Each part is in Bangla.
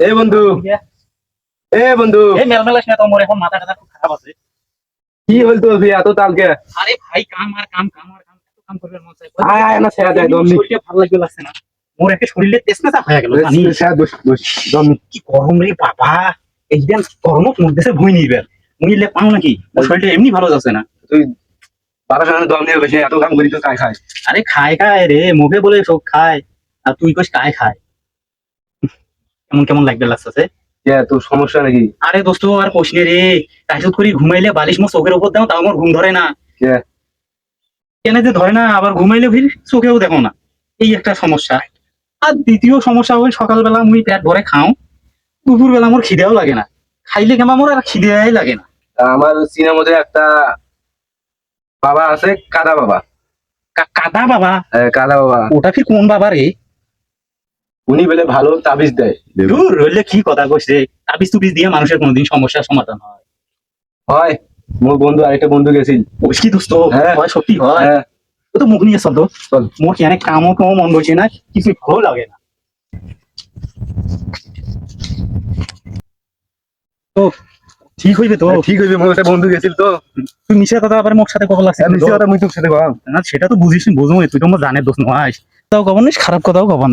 এ বন্ধু। এ বন্ধু। এই মেলমেলা শুনে এখন মাথা টাথা খুব খারাপ আছে। কি হল ভাই এত তালকে? আরে ভাই কাম আর কাম কাম আর কাম এত কাম মন চাই আয় আয় না ছেড়ে দেয় শরীরটা ভালো লাগবে লাগছে না। মোর একটা শরীরে হয়ে গেল জানি ছেড়ে দোষ দোষ দম কি গরম রে বাবা। একদম গরমত মোর দেশে ভুই নিবে মুইলে পাও নাকি? শরীরটা এমনি ভালো যাচ্ছে না। তুই বারো দম নিয়ে বেশি এত কাম করি তো কাই খায় আরে খায় খায় রে মুখে বলে সব খায় আর তুই কইস কায় খায়? কেমন কেমন লাগবে লাগছে তোর সমস্যা নাকি? আরে দোস্ত আর কোশ রে। কাজত করি ঘুমাইলে বালিশ মো চোখের উপর দাও তাও আমার ঘুম ধরে না। কেন যে ধরে না আবার ঘুমাইলে ফির চোখেও দেখো না। এই একটা সমস্যা। আর দ্বিতীয় সমস্যা ওই সকালবেলা মুই পেট ভরে খাও। দুপুর বেলা মোর খিদেও লাগে না। খাইলে কেমন আমার আর খিদেই লাগে না। আমার মধ্যে একটা বাবা আছে কাদা বাবা। কাদা বাবা? কাদা বাবা। ওটা ফির কোন বাবা রে? উনি বলে ভালো তাবিজ দেয়। দূর রইলে কি কথা কইছে? তাবিজ তুবিজ দিয়ে মানুষের কোনোদিন সমস্যার সমাধান হয়। হয় মোর বন্ধু আরেকটা বন্ধু গেছিল। ওই কি দোস্ত হ্যাঁ। হয় সত্যি হয়? হ্যাঁ। ও তো মুখ নিয়ে চল তো চল। মোর কি অনেক কামও কামও মন বসে না কিছু ভালো লাগে না। তো ঠিক হইবে তো? ঠিক হইবে মোর একটা বন্ধু গেছিল তো। তুই মিশে কথা আবার মোর সাথে কথা লাগছে হ্যাঁ, মিষ্টি কথা মুই তোর সাথে কম। না সেটা তো বুঝিস বুঝো তুই তো মোর জানের দোষ নয়। তাও কবন খারাপ কথাও কবন।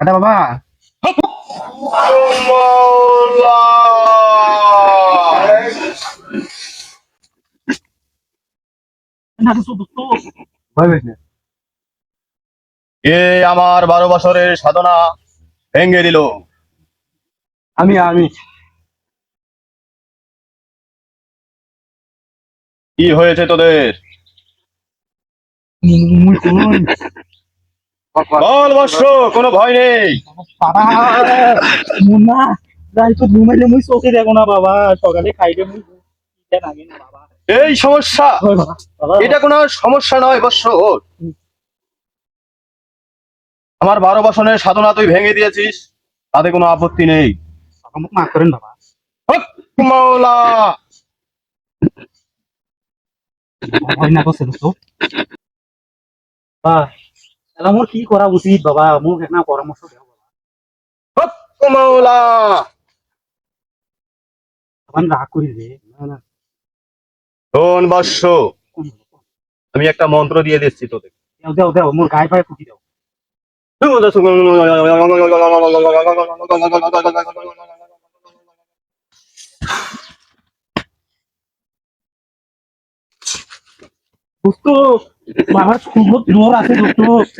বাবা। পেয়েছ। না এ আমার বারো বছরের সাধনা ভেঙে দিল। আমি আমি। কি হয়েছে তোদের? বল বর্ষ কোনো ভয় নেই। মুন্না যাই তো ঘুমাইলে মুই চোখে দেখো না বাবা সকালে খাইলে মুই এটা লাগে না বাবা। এই সমস্যা এটা কোনো সমস্যা নয় বর্ষ। আমার বারো বছরের সাধনা তুই ভেঙে দিয়েছিস তাতে কোনো আপত্তি নেই। মাফ করেন বাবা। মাওলা ভয় না করছে দোস্ত বাবা তাহলে মোর কি করা উচিত বাবা মোক একটা পরামর্শ দেও বাবা মাওলা তখন রাগ করি রে শোন বর্ষ কোন বাবা? আমি একটা মন্ত্র দিয়ে দিচ্ছি তোদের দেও দেও দেও মোর গায়ে পায়ে ফুটি দাও দোস্ত বাবার খুব জোর আছে দোস্ত।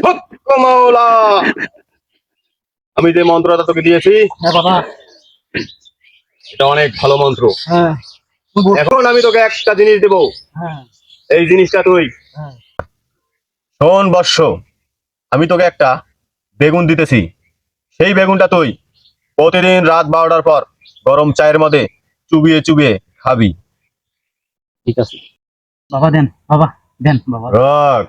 মাওলা। আমি যে মন্ত্রটা তোকে দিয়েছি হ্যাঁ বাবা। এটা অনেক ভালো মন্ত্র। হ্যাঁ এখন আমি তোকে একটা জিনিস দেব। হ্যাঁ। এই জিনিসটা তুই। শোন বর্ষ আমি তোকে একটা বেগুন দিতেছি। সেই বেগুনটা তুই প্রতিদিন রাত বারোটার পর গরম চায়ের মধ্যে চুবিয়ে চুবিয়ে খাবি। ঠিক আছে। বাবা দেন বাবা। দেন বাবা রাখ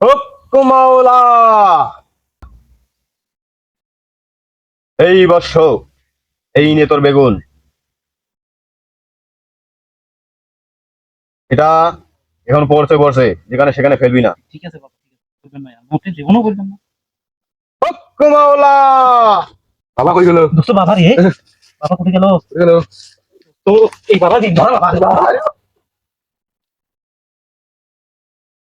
হুকুমাওলা এই বর্ষ এই নে তোর বেগুন। এটা এখন পড়ছে পড়ছে যেখানে সেখানে ফেলবি না। ঠিক আছে বাবা ঠিক আছে করবেন না মোটে জীবনও করবেন না। হুকুমাওলা বাবা কই গেল? দোস্ত বাবা রে। বাবা কোথায় গেল? গেল? তো এই বাবা দিন ধর বাবা